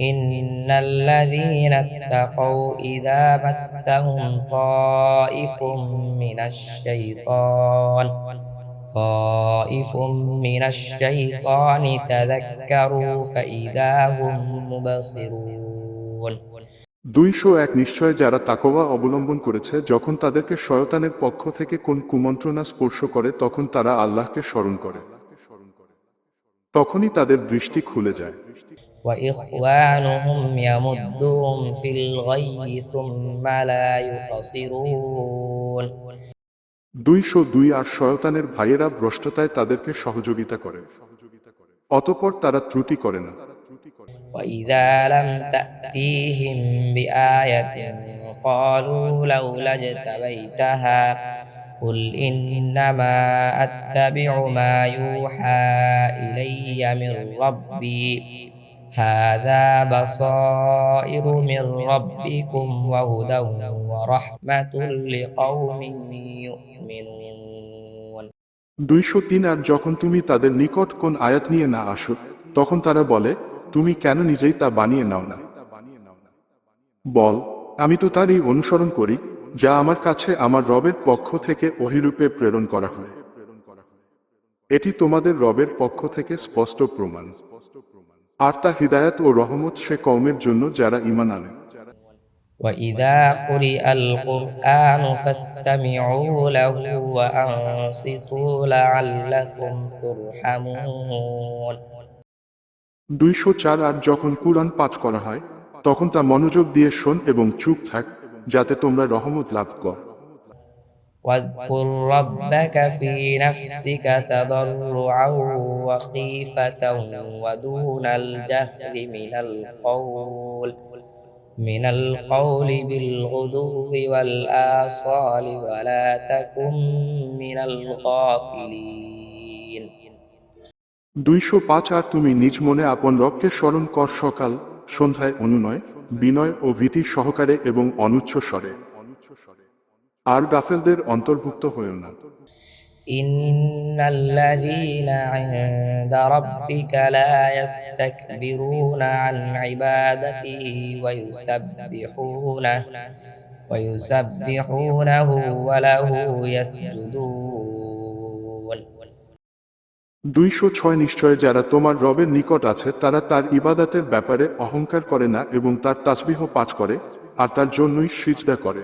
إن الذين اتقوا إذا مسهم طائف من الشيطان طائف من الشيطان تذكروا فإذا هم مبصرون দুইশো এক নিশ্চয় যারা তাকওয়া অবলম্বন করেছে যখন তাদেরকে শয়তানের পক্ষ থেকে কোন কুমন্ত্রণা স্পর্শ করে তখন তারা আল্লাহকে স্মরণ করে তখনই তাদের দৃষ্টি খুলে যায় وإخوانهم يمدهم في الغي ثم لا يقصرون দুইশো দুই আর শয়তানের ভাইয়েরা ভ্রষ্টতায় তাদেরকে সহযোগিতা করে অতপর তারা ত্রুটি করে না وإذا لم تأتيهم بآية قالوا لولا اجتبيتها قل إنما أتبع ما يوحى إلي من ربي هذا بصائر من ربكم وهدى ورحمة لقوم يؤمنون দুইশো তিন আর যখন তুমি তাদের নিকট কোন আয়াত নিয়ে না আসো তখন তারা বলে তুমি কেন নিজেই তা বানিয়ে নাও না বল আমি তো তারই অনুসরণ করি যা আমার কাছে আমার রবের পক্ষ থেকে অহিরূপে প্রেরণ করা হয় এটি তোমাদের রবের পক্ষ থেকে স্পষ্ট প্রমাণ আর তা হিদায়াত ও রহমত সে কওমের জন্য যারা ইমান আনে وإذا قرئ القرآن فاستمعوا له وأنصتوا لعلكم ترحمون দুইশো চার আর যখন কুরআন পাঠ করা হয় তখন তা মনোযোগ দিয়ে শোন এবং চুপ থাক যাতে তোমরা রহমত লাভ কর واذكر ربك في نفسك تضرعا وخيفة ودون الجهر من القول من القول بالغدو والآصال ولا تكن من الغافلين দুইশো পাঁচ আর তুমি নিজ মনে আপন রবকে স্মরণ কর সকাল সন্ধ্যায় অনুনয় বিনয় ও ভীতি সহকারে এবং অনুচ্চ স্বরে আর গাফেলদের অন্তর্ভুক্ত হয়েও না إن الذين عند ربك لا يستكبرون عن عبادته ويسبحونه ويسبحونه وله يسجدون দুইশো ছয় নিশ্চয় যারা তোমার রবের নিকট আছে, তারা তার ইবাদাতের ব্যাপারে অহংকার করে না এবং তার তাসবিহ পাঠ করে, আর তার জন্যই সিজদা করে।